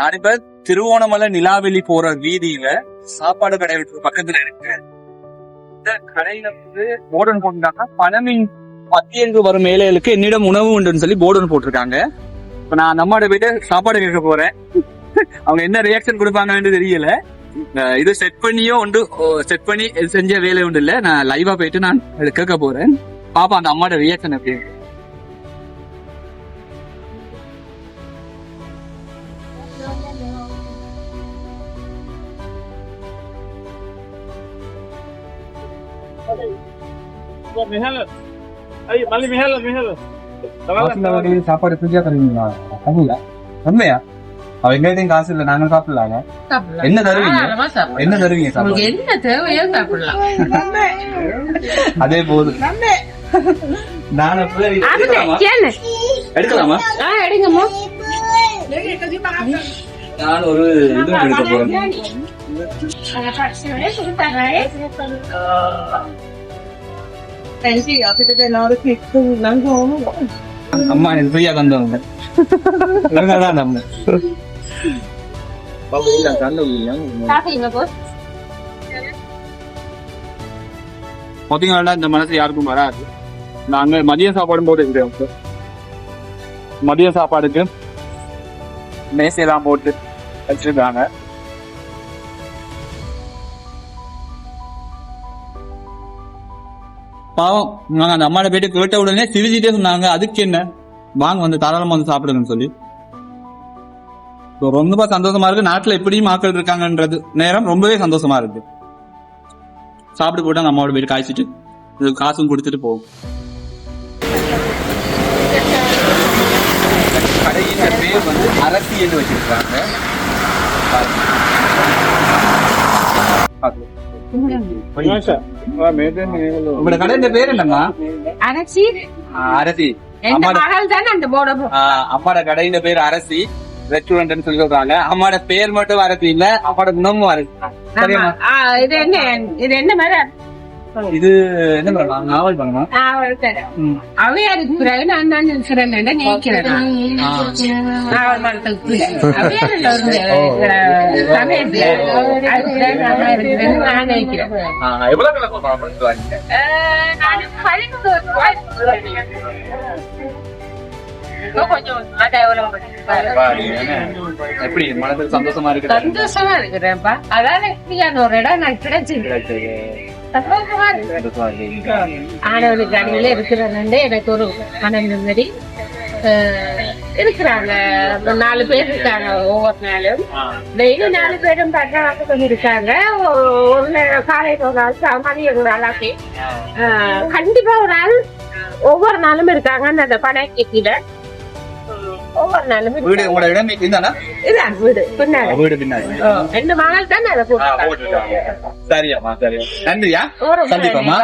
நான் இப்ப திருவோணமலை நிலாவெளி போற வீதியில சாப்பாடு கடை பக்கத்துல இருக்கு. இந்த கடையில வந்து போர்டன் போட்டுருக்காங்க. பணமின் பத்தியங்கு வரும் ஏழைகளுக்கு என்னிடம் உணவு உண்டுன்னு சொல்லி போர்டன் போட்டிருக்காங்க. இப்ப நான் நம்மோட போயிட்டு சாப்பாடு கேட்க போறேன். அவங்க என்ன ரியாக்ஷன் கொடுப்பாங்கன்னு தெரியல. இது செட் பண்ணியோ உண்டு செட் பண்ணி செஞ்ச வேலை உண்டு இல்ல. நான் லைவா போயிட்டு நான் கேட்க போறேன். பாப்பா அந்த அம்மாவோட ரியாக்ஷன் எப்படி ஹாஸ்டல்ல சாப்பாடு ஃப்ரீயா தருவீங்களா தருவீங்களா உண்மையா அவ எங்கள்கிட்டயும் காசு இல்ல நாங்க சாப்பிடலாங்க. என்ன தருவீங்க. என்ன தருவீங்க உங்களுக்கு சாப்பாடு என்ன தேவையோ சாப்பிடலாம் அதே போதும் நான் அப்ப எடுக்கலாமா? கேளு. எடுக்கலாமா ஆ, எடுங்கம்மா நான் ஒரு இது எடுக்க போறேன் அம்மா எனக்கு ஃப்ரீயா தந்தவங்க நம்ம சாப்பிடுங்க பாத்தீங்கன்னா இந்த மனசு யாருக்கும் வராது. நாங்க மதிய சாப்பாடும் போட்டு இருக்கிறோம் மதிய சாப்பாடுக்கு மேசையெல்லாம் போட்டு வச்சிருக்காங்க. பாவம் நாங்க அந்த அம்மாட்ட போயிட்டு கேட்ட உடனே சிரிச்சுட்டே சொன்னாங்க. அதுக்கு என்ன? வாங்க வந்து தாராளமா வந்து சாப்பிடுங்கன்னு சொல்லி. ரொம்ப சந்தோஷமா இருக்கு. நாட்டுல எப்படியும் மக்கள் இருக்காங்கன்றது நேரம் ரொம்பவே சந்தோஷமா இருக்கு. சாப்பிட்டு போட்டு அந்த அம்மாவோட போயிட்டு காய்ச்சிட்டு இது காசும் கொடுத்துட்டு போகும் கடையின் பேர் வந்து அரசியல் வச்சிருக்காங்க. உங்களோட கடையின் பேர் என்னம்மா? அரசி. எந்த அம்மாட கடையின் பேர் அரசி. ரெஸ்டாரண்ட் சொல்லி சொல்றாங்க அம்மாட பேர் மட்டும் அரசி இல்ல அம்மாட குணமும் அரசி. இது என்ன இது என்ன மாதிரி இது என்ன பண்ணலாம் நாவல் பண்ணலாம். அவையாருக்கு பிறகு நான் தான் இருக்கிறேன் நினைக்கிறேன். மரத்துக்கு நான் நினைக்கிறேன். எப்படி மனதுக்கு சந்தோஷமா இருக்கு சந்தோஷமா இருக்கிறேன்ப்பா. அதான் ஒரு இடம் நான் கிடைச்சிருக்கு சந்தோஷமா இருக்கு இருக்கிறாங்க எனக்கு ஒரு மன மாதிரி இருக்கிறாங்க நாலு பேர் இருக்காங்க ஒவ்வொரு நாளும் டெய்லி நாலு பேரும் பண்றாங்க கொஞ்சம் இருக்காங்க ஒரு நேரம் காலையில் ஒரு ஆள் சா- மதியம் ஒரு ஆள் கண்டிப்பா ஒரு ஆள் ஒவ்வொரு நாளும் இருக்காங்க அந்த படம் கீழே ஒவ்வொரு நாளும் வீடு. உங்களோட இடம் இதானா இதான் வீடு பின்னாடி வீடு பின்னாடி ரெண்டு மகள் தான் அதை சரியா நன்றியா. சந்திப்போமா